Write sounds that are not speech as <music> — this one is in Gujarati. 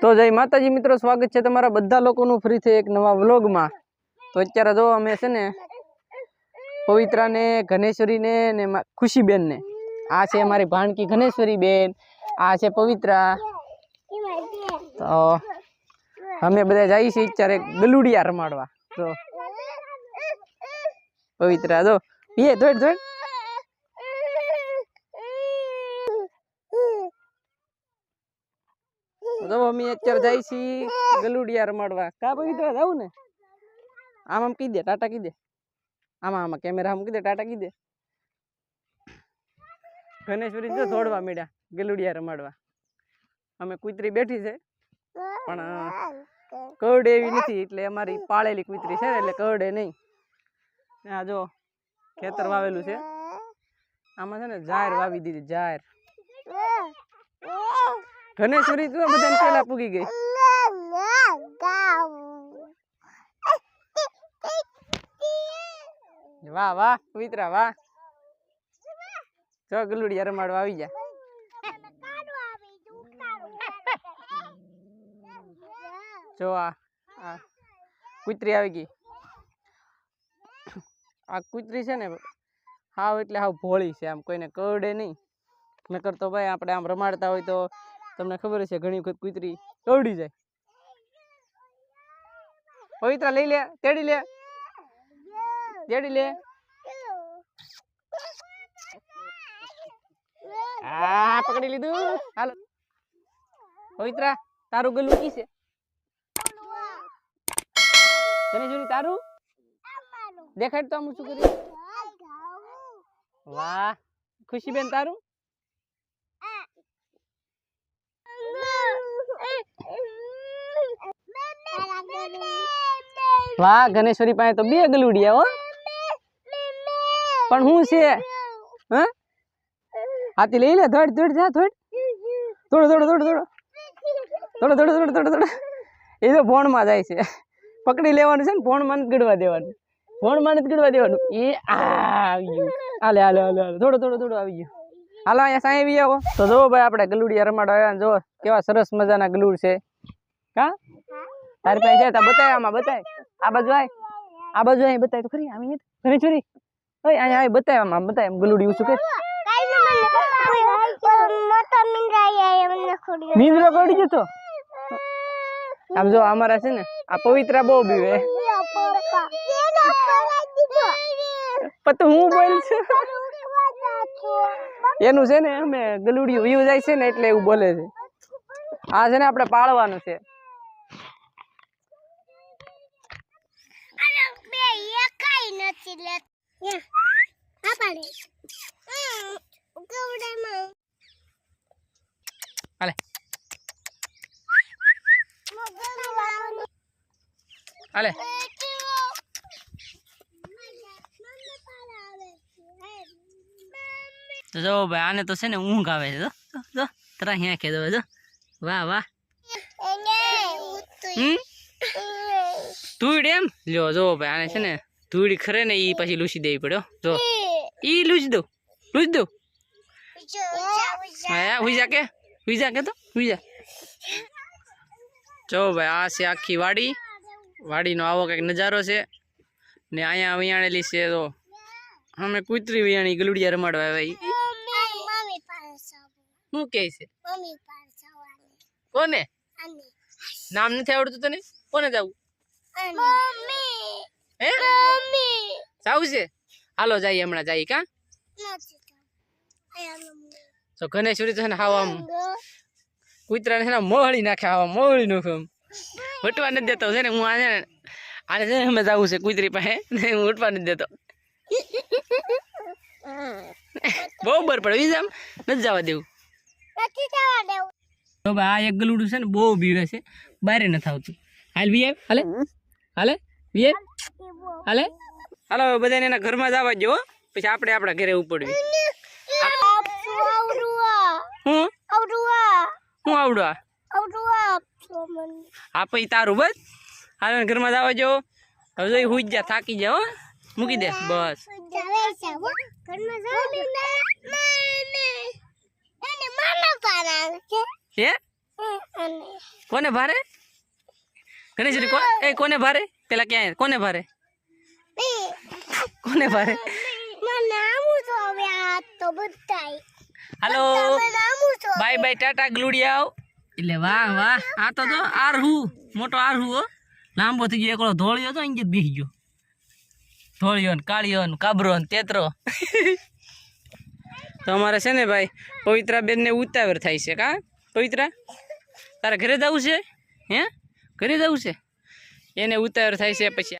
તો જય માતાજી મિત્રો, સ્વાગત છે તમારા બધા લોકોનું ફરીથી એક નવા વ્લોગમાં. તો અત્યારે જો અમે છે ને પવિત્રાને ગણેશ્વરીને ને ખુશીબેનને. આ છે અમારી ભાણકી ઘનેશ્વરી બેન, આ છે પવિત્રા. તો અમે બધા જઈએ છીએ અત્યારે ગલુડિયા રમાડવા. તો પવિત્રા, જો એ ધોડ ધોડ અમે અત્યારે જાય છીએ ગલુડિયા રમાડવા કા પવિત્રા જાવું ને? આમ આમ કહી દે, ટાટા કહી દે. આમાં આમાં કેમેરા આમ કહી દે, ટાટા કહી દે. ગણેશ્વરી જો દોડવા મળ્યા ગલુડિયા રમાડવા અમે કૂતરી બેઠી છે, પણ કરડે એવી નથી, એટલે અમારી પાળેલી કૂતરી છે એટલે કરડે નહીં. આ જો ખેતર વાવેલું છે. આમાં છે ને જાહેર વાવી દીધી, જાહેર. ગણેશ્વરી તું બધાને પેલા પૂગી ગઈ. વાહ વાહ, પવિત્રા, વાહ. જો ગલુડિયા રમાડવા આવી જા જો આ કૂતરી આવી ગઈ. આ કૂતરી છે ને, હાવ એટલે હાવ ભોળી છે, આમ કોઈને કરડે નહીં. નકર તો ભાઈ આપણે આમ રમાડતા હોય તો તમને ખબર છે ઘણી વખત કૂતરી દોડી જાય. પવિત્રા લઈ લે, તેડી લે. તેડી લે. આ પકડી લીધું. હાલો. પવિત્રા, તારું ગલું કી છે? ગણેશજી તારું? દેખાડ તો આમ શું કરી. વાહ, ખુશીબેન તારું? વાહ, ગણેશ્વરી પાસે તો બે ગલુડિયા હો. પણ હું છે? હ? હાથી લઈ લે, ધોડ ધોડ, જા, ધોડ. થોડો થોડો થોડો થોડો થોડો થોડો થોડો થોડો થોડો એ તો ફોનમાં જાય છે. પકડી લેવાનું છે ને ફોનમાં નથી ગડવા દેવાનું. ફોનમાં નથી ગડવા દેવાનું. એ આ આવી ગયું. હાલે હાલે હાલે હાલે. થોડો થોડો થોડો આવી ગયું. હાલો અહીંયા સાંઈ આવી આવો. તો જો ભાઈ આપણે ગલુડિયા રમાડો આવ્યા ને જુઓ કેવા સરસ મજાના ગલુડ છે. કા? તારી પાસે છે તા બતાય આમાં બતાય. આ બાજુ આય. આ બાજુ અહીં બતાય તો ખરી આમ ઘણી છોરી. ઓય અહીંયા આય બતાય આમાં બતાય એમ ગલુડી ઊંચું કે? નીંદરો પડી જતો આમ જો અમારા છે ને આ પવિત્રા બહુ બીવે પણ તો હું બોલ છું. એનું છે ને અમે ગલુડિયું વ્યૂ જાય છે ને એટલે એવું બોલે છે. આ છે ને આપણે પાળવાનું છે. હાલે. તો જો ભાઈ આને તો છે ને ઊંઘ આવે છે. જો તરા અહીંયા કે જો. વાહ વાહ. ધૂળ એમ? લ્યો જો ભાઈ આને છે ને ધૂળ ખરે ને ઈ પછી લૂસી દેવી પડ્યો જો. ઈ લૂસી દઉં. લૂસી દઉં? હા હુઈ જા કે? હુઈ જા કે તો? હુઈ જા જો ભાઈ આ છે આખી વાડી. વાડીનો આવો કંઈક નજારો છે. ને અહીંયા વિયાણેલી છે તો અમે કૂતરી વિયાણી ગલુડિયા રમાડવા આવ્યા. શું કહે છે? કોને? નામ નથી આવડતું તને? કોને જવું? હે? જવું છે? હાલો જઈએ હમણાં જઈએ કા? તો ગણેશ્વરી છે ને હાવ આમ કૂતરાને છે ને મોહળી નાખે આવા મોહળી નાખું આમ. વટવા નથી દેતો છે ને હું આને આને છે ને અમે જવું છે કૂતરી પાસે હું ઉઠવા નથી દેતો. <laughs> બહુ બર પડે વીજ આમ નથી જવા દેવું. તો ભાઈ આ એક ગલુડું છે ને બહુ બીવે છે. બારે નથી આવતું. હાલ વી હાલે? હાલે? વી હાલે? હાલો બધાને એના ઘરમાં જવા દો પછી આપણે આપણા ઘરે ઉપડવી. હું? હું આવડું આ? આ પછી તારું બસ. હાલ ઘરમાં જવા જો હવે જોઈ હુઈ જ જા થાકી જા હો. મૂકી દે બસ. હે? કોને ભારે? ગણેશજી કો એ કોને ભારે? પેલા ક્યાં કોને ભારે? કોને ભારે? હાલો. બાય બાય ટાટા ગ્લુડિયાઓ એટલે વાહ વાહ. આ તો જો આરહુ મોટો આરહુ હો. લાંબો થઈ ગયો એકલો ધોળિયો તો અહીં જ બેસી ગયો. ધોળિયો ને કાળિયો ને કાબરો ને તેતરો. તો અમારે છે ને ભાઈ પવિત્રા બેનને ઉતાવળ થાય છે, કા? પવિત્રા, તારા ઘરે જવું છે? હે? ઘરે જવું છે? એને ઉતાવળ થાય છે, પછી